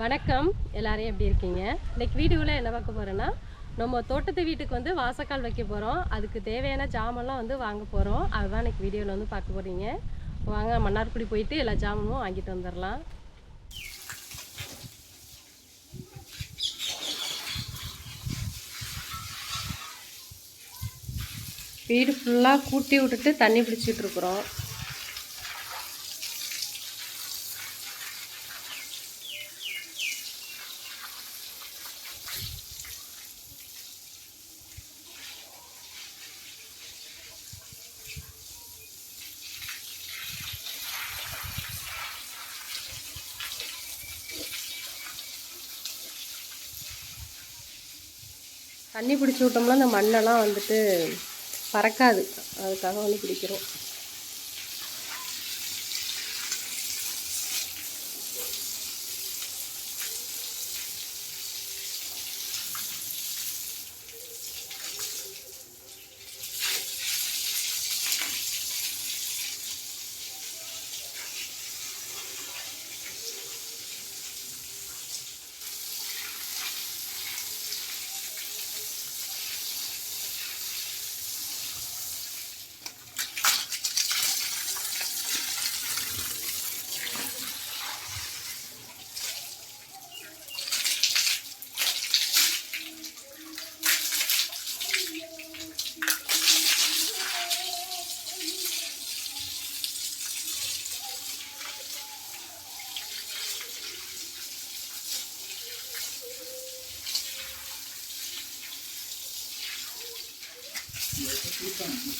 வணக்கம். எல்லாரையும் எப்படி இருக்கீங்க? இன்னைக்கு வீடியோவில் என்ன பார்க்க போகிறேன்னா நம்ம தோட்டத்து வீட்டுக்கு வந்து வாசக்கால் வைக்க போகிறோம் அதுக்கு தேவையான ஜாமெல்லாம் வந்து வாங்க போகிறோம் அதுதான் இன்னைக்கு வீடியோவில் வந்து பார்க்க போகிறீங்க வாங்க மன்னார்குடி போயிட்டு எல்லா ஜாமனும் வாங்கிட்டு வந்துடலாம். வீடு ஃபுல்லாக கூட்டி விட்டுட்டு தண்ணி பிடிச்சிட்டு தண்ணி பிடிச்சி விட்டோம்னா அந்த மண்ணெல்லாம் வந்துட்டு பறக்காது. அதுக்காக வந்து பிடிக்கிறோம்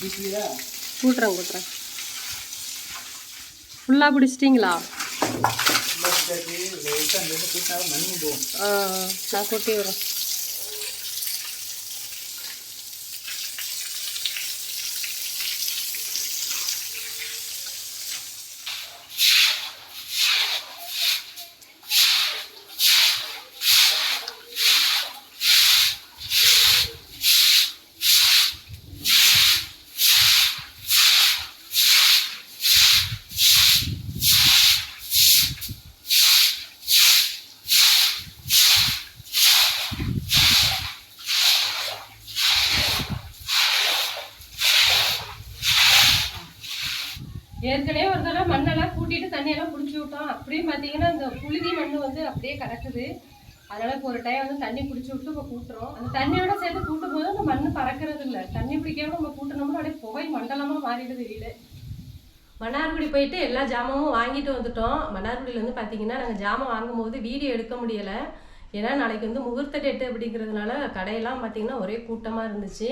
கூட்டுறேன் கூட்டுறேன். ஃபுல்லாக பிடிச்சிட்டிங்களா ஆ நான் கூட்டி வரேன் ஏற்கனவே ஒரு தடவை மண்ணெல்லாம் கூட்டிட்டு தண்ணியெல்லாம் பிடிச்சி விட்டோம். அப்படியே பார்த்தீங்கன்னா இந்த புழுதி மண் வந்து அப்படியே கிடக்குது அதனால இப்போ ஒரு டைம் வந்து தண்ணி பிடிச்சி விட்டு இப்போ கூட்டுறோம். அந்த தண்ணியோட சேர்த்து கூட்டும் போது அந்த மண் பறக்கிறது இல்லை. தண்ணி பிடிக்காம நம்ம கூட்டணும்னா அப்படியே புகை மண்டலமாக மாறிடுது வீடு. மன்னார்குடி போயிட்டு எல்லா ஜாமானும் வாங்கிட்டு வந்துட்டோம். மன்னார்குடியில் வந்து பார்த்தீங்கன்னா நாங்கள் ஜாமான் வாங்கும்போது வீடியோ எடுக்க முடியலை. ஏன்னா நாளைக்கு வந்து முகூர்த்த டேட்டு அப்படிங்கிறதுனால கடையெல்லாம் பார்த்தீங்கன்னா ஒரே கூட்டமாக இருந்துச்சு.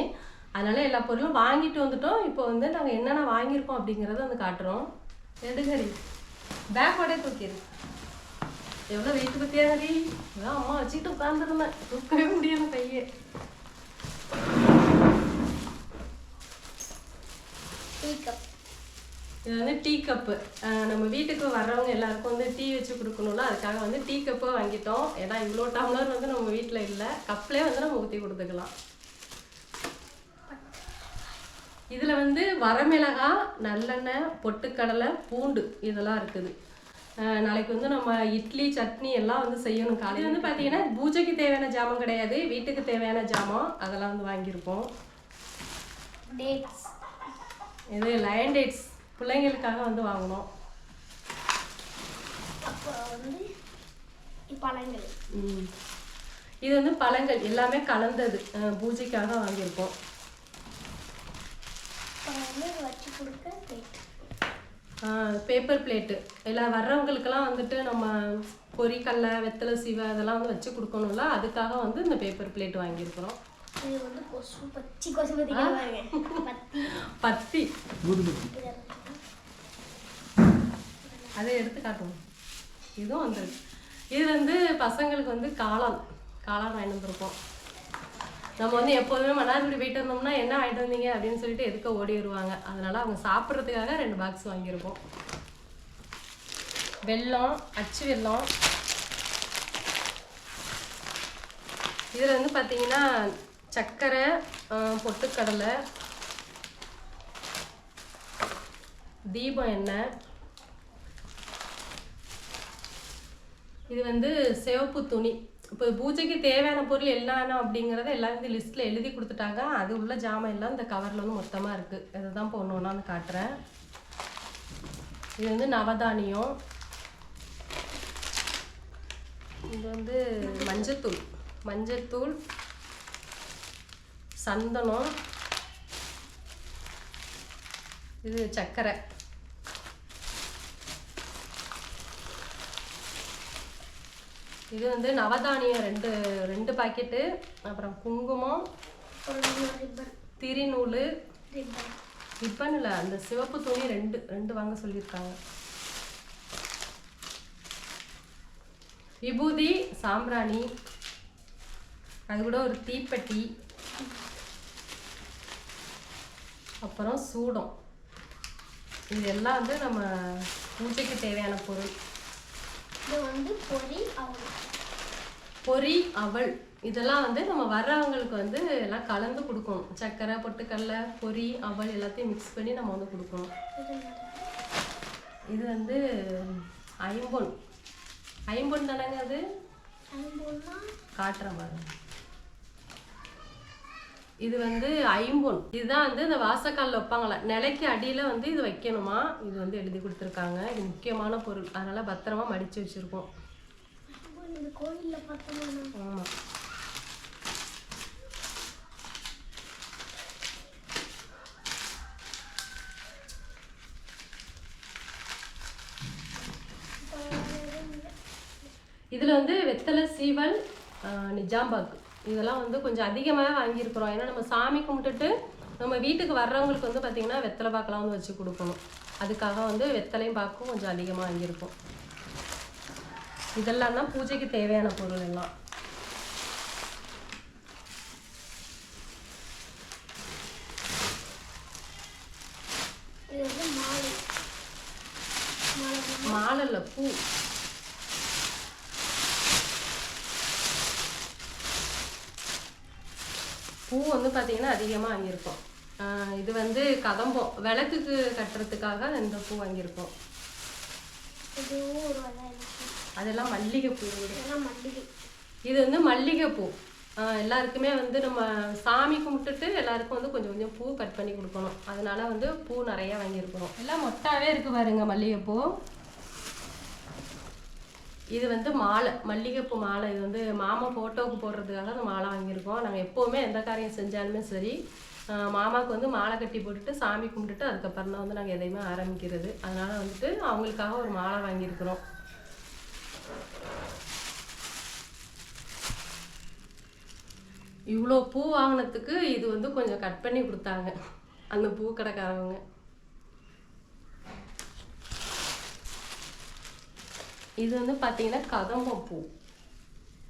அதனால எல்லா பொருளும் வாங்கிட்டு வந்துட்டோம். இப்போ வந்து நாங்கள் என்னென்ன வாங்கியிருக்கோம் அப்படிங்கிறத வந்து காட்டுறோம். எடுகரி பேக்கோடே தூக்கிடு. எவ்வளோ வெயிட் பற்றியா ஹரி இதான் அம்மா வச்சுக்கிட்டு உட்காந்துருந்தேன் தூக்கவே முடியல கையே. இது வந்து டீ கப்பு நம்ம வீட்டுக்கு வர்றவங்க எல்லாருக்கும் வந்து டீ வச்சு கொடுக்கணும்ல. அதுக்காக வந்து டீ கப்பை வாங்கிட்டோம். ஏன்னா இவ்வளோ டம்ளர் வந்து நம்ம வீட்டில் இல்லை. கப்லேயே வந்து நம்ம ஊற்றி கொடுத்துக்கலாம். இதில் வந்து வரமிளகாய் நல்லெண்ணெய் பொட்டுக்கடலை பூண்டு இதெல்லாம் இருக்குது. நாளைக்கு வந்து நம்ம இட்லி சட்னி எல்லாம் வந்து செய்யணும் காலையில். வந்து பார்த்தீங்கன்னா பூஜைக்கு தேவையான ஜாமான் கிடையாது. வீட்டுக்கு தேவையான ஜாமான் அதெல்லாம் வந்து வாங்கியிருப்போம். டேட்ஸ் இது லயன் டேட்ஸ் பிள்ளைங்களுக்காக வந்து வாங்கினோம் பழங்கள். இது வந்து பழங்கள். எல்லாமே கலந்தது. பூஜைக்காக வாங்கியிருக்கோம் அப்புறம் வந்து வச்சு கொடுக்க டேட் பேப்பர் பிளேட்டு எல்லாம் வர்றவங்களுக்கெல்லாம் வந்துட்டு நம்ம பொரிக்கல்ல வெத்தலை சீவை அதெல்லாம் வந்து வச்சு கொடுக்கணும்ல அதுக்காக வந்து இந்த பேப்பர் பிளேட் வாங்கியிருக்கிறோம். இது வந்து கொசு பச்சி கொசு பத்திங்க பத்தி. பத்தி. அதை எடுத்து காட்டுவோம். இதுவும் வந்துருக்கு இது வந்து பசங்களுக்கு வந்து காளான். காளான் வாங்கிட்டு வந்திருக்கோம். நம்ம வந்து எப்போதுமே மன்னார்குடி போயிட்டு வந்தோம்னா என்ன ஆகிட்டு வந்தீங்க அப்படின்னு சொல்லிட்டு எதுக்க ஓடிடுவாங்க அதனால் அதனால அவங்க சாப்பிட்றதுக்காக ரெண்டு பாக்ஸ் வாங்கியிருக்கோம். வெல்லம் அச்சு வெல்லம். இதில் வந்து பார்த்தீங்கன்னா சர்க்கரை பொட்டுக்கடலை தீபம் எண்ணெய். இது வந்து சிவப்பு துணி. இப்போ பூஜைக்கு தேவையான பொருள் என்னென்ன அப்படிங்கிறத எல்லாம் இந்த லிஸ்ட்டில் எழுதி கொடுத்துட்டாங்க. அது உள்ள ஜாமான் எல்லாம் இந்த கவரில் வந்து மொத்தமாக இருக்குது இதை தான் இப்போ ஒன்று ஒன்றா காட்டுறேன். இது வந்து நவதானியம். இது வந்து மஞ்சத்தூள். மஞ்சத்தூள் சந்தனம் இது சர்க்கரை. இது வந்து நவதானியம் ரெண்டு ரெண்டு பாக்கெட்டு அப்புறம் குங்குமம் திரிநூல் ரிப்பன் இல்லை அந்த சிவப்பு துணி ரெண்டு ரெண்டு வாங்க சொல்லியிருக்காங்க. விபூதி சாம்பிராணி அது கூட ஒரு தீப்பெட்டி அப்புறம் சூடம். இது எல்லாம் வந்து நம்ம பூஜைக்கு தேவையான பொருள். இது வந்து பொரி அவல். பொரி அவல். இதெல்லாம் வந்து நம்ம வர்றவங்களுக்கு வந்து எல்லாம் கலந்து கொடுக்கணும். சர்க்கரை பொட்டுக்கடலை பொரி அவல் எல்லாத்தையும் மிக்ஸ் பண்ணி நம்ம வந்து கொடுக்கணும். இது வந்து ஐம்பொன். ஐம்பொன் தானேங்க அது? காட்டுறேன் பாருங்க. இது வந்து ஐம்பொன். இதுதான் வந்து இந்த வாசக்காலில் வைப்பாங்களே நிலைக்கு அடியில் வந்து இது வைக்கணுமா? இது வந்து எழுதி கொடுத்துருக்காங்க. இது முக்கியமான பொருள். அதனால பத்திரமா மடித்து வச்சுருக்கோம். ஆமாம் இதில் வந்து வெத்தலை சீவல் நிஜாம்பாக்கு. இதெல்லாம் வந்து கொஞ்சம் அதிகமாக வாங்கியிருக்கிறோம். ஏன்னா நம்ம சாமி கும்பிட்டுட்டு நம்ம வீட்டுக்கு வர்றவங்களுக்கு வந்து பார்த்திங்கன்னா வெத்தலை பாக்கெல்லாம் வந்து வச்சு கொடுக்கணும். அதுக்காக வந்து வெத்தலையும் பாக்கும் கொஞ்சம் அதிகமாக வாங்கியிருக்கோம். இதெல்லாம் தான் பூஜைக்கு தேவையான பொருள் எல்லாம். மாலை. மாலை. பூ. பூ வந்து பார்த்தீங்கன்னா அதிகமாக வாங்கியிருக்கோம். இது வந்து கதம்பம் விளக்குக்கு கட்டுறதுக்காக இந்த பூ வாங்கியிருக்கோம். அதெல்லாம் மல்லிகைப்பூ இது வந்து மல்லிகைப்பூ. எல்லாருக்குமே வந்து நம்ம சாமி கும்பிட்டுட்டு எல்லாருக்கும் வந்து கொஞ்சம் கொஞ்சம் பூ கட் பண்ணி கொடுக்கணும். அதனால வந்து பூ நிறைய வாங்கியிருக்கிறோம். எல்லாம் மொட்டாவே இருக்கு பாருங்க மல்லிகைப்பூ. இது வந்து மாலை மல்லிகைப்பூ மாலை. இது வந்து மாமா ஃபோட்டோவுக்கு போடுறதுக்காக அந்த மாலை வாங்கியிருக்கோம். நாங்கள் எப்போவுமே எந்த காரியம் செஞ்சாலுமே சரி மாமாவுக்கு வந்து மாலை கட்டி போட்டுட்டு சாமி கும்பிட்டுட்டு அதுக்கப்புறம் தான் வந்து நாங்கள் எதையுமே ஆரம்பிக்கிறது. அதனால் வந்துட்டு அவங்களுக்காக ஒரு மாலை வாங்கியிருக்கிறோம். இவ்வளோ பூ வாங்கினதுக்கு இது வந்து கொஞ்சம் கட் பண்ணி கொடுத்தாங்க. அந்த பூ கடைக்காரவங்க. இது வந்து பார்த்தீங்கன்னா கதம்பம் பூ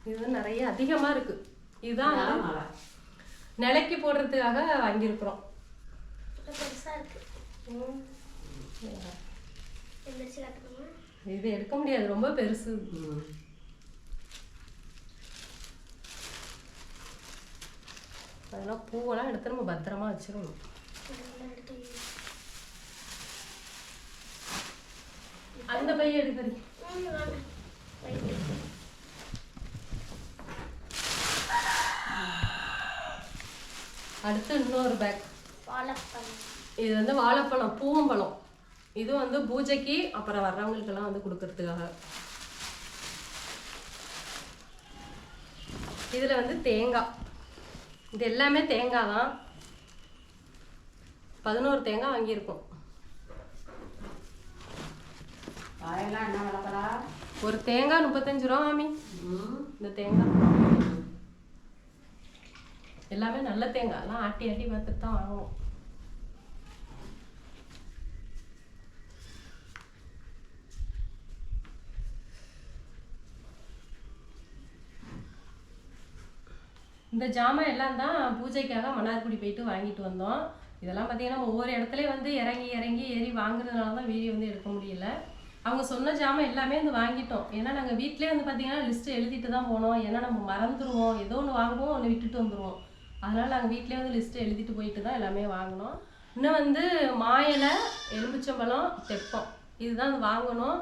இது வந்து நிறைய அதிகமாக இருக்கு. இதுதான் நிலைக்கு போடுறதுக்காக வாங்கியிருக்கிறோம். இது பெருசா இருக்கு. எந்திரிச்சு காட்டுறோமா இது எடுக்க முடியாது. ரொம்ப பெருசு. அதெல்லாம் பூவெல்லாம் எடுத்து நம்ம பத்திரமா வச்சிடணும். அந்த பையன். ரைட்டு. அடுத்து இன்னொரு பேக் வாழைப்பழம். இது வந்து வாழைப்பழம் பூவம்பழம். இது வந்து பூஜைக்கு அப்புறம் வர்றவங்களுக்கெல்லாம் வந்து கொடுக்கறதுக்காக. இதில் வந்து தேங்காய். இது எல்லாமே தேங்காய் தான். பதினோரு தேங்காய் வாங்கியிருக்கோம். காயெல்லாம் என்ன விளக்கடா ஒரு தேங்காய் முப்பத்தஞ்சு ரூபா மாமி. இந்த தேங்காய். எல்லாமே நல்ல தேங்காய். எல்லாம் ஆட்டி ஆட்டி பார்த்துட்டு தான் வாங்குவோம். இந்த ஜாமான் எல்லாம் தான் பூஜைக்காக மன்னார்குடி போயிட்டு வாங்கிட்டு வந்தோம். இதெல்லாம் பார்த்தீங்கன்னா ஒவ்வொரு இடத்துலயும் வந்து இறங்கி இறங்கி ஏறி வாங்குறதுனால தான் வீடியோ வந்து எடுக்க முடியல. அவங்க சொன்ன ஜாமான் எல்லாமே வந்து வாங்கிட்டோம். ஏன்னா நாங்கள் வீட்டிலே வந்து பார்த்தீங்கன்னா லிஸ்ட் எழுதிட்டு தான் போனோம். ஏன்னா நம்ம மறந்துடுவோம் ஏதோ ஒன்று வாங்குவோம் ஒன்று விட்டுட்டு வந்துடுவோம் அதனால நாங்கள் வீட்டிலே வந்து லிஸ்ட் எழுதிட்டு போயிட்டு தான் எல்லாமே வாங்கினோம். இன்னும் வந்து மாயிலை எலுமிச்சம்பழம் தெப்பம். இதுதான் வாங்கணும்.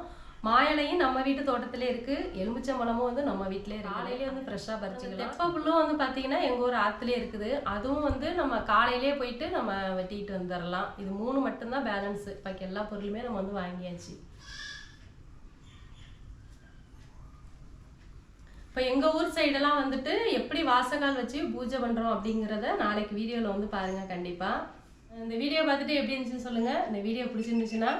மாயலையும் நம்ம வீட்டு தோட்டத்திலே இருக்கு. எலுமிச்சம்பழமும் வந்து நம்ம வீட்டிலே காலையிலே வந்து ஃப்ரெஷ்ஷாக பறிச்சுக்கலாம். தெப்ப புல்லும் வந்து பார்த்தீங்கன்னா எங்கள் ஊர் ஆற்றுலேயே இருக்குது. அதுவும் வந்து நம்ம காலையிலே போயிட்டு நம்ம வெட்டிட்டு வந்துடலாம் இது மூணு மட்டும்தான் பேலன்ஸு பாக்கி எல்லா பொருளுமே நம்ம வந்து வாங்கியாச்சு. இப்போ எங்கள் ஊர் சைடெல்லாம் வந்துட்டு எப்படி வாசகால் வச்சு பூஜை பண்ணுறோம் அப்படிங்கிறத நாளைக்கு வீடியோவில் வந்து பாருங்கள் கண்டிப்பாக இந்த வீடியோ பார்த்துட்டு எப்படி இருந்துச்சுன்னு சொல்லுங்கள் இந்த வீடியோ பிடிச்சிருந்துச்சுன்னா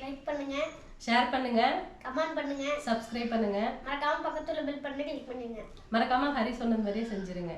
லைக் பண்ணுங்க. ஷேர் பண்ணுங்கள் கமெண்ட் பண்ணுங்க. சப்ஸ்கிரைப் பண்ணுங்கள் மறக்காம பக்கத்துல பெல் பண்ணி கிளிக் பண்ணுங்க. மறக்காமல் ஹரி சொன்னது மாதிரியே செஞ்சுருங்க.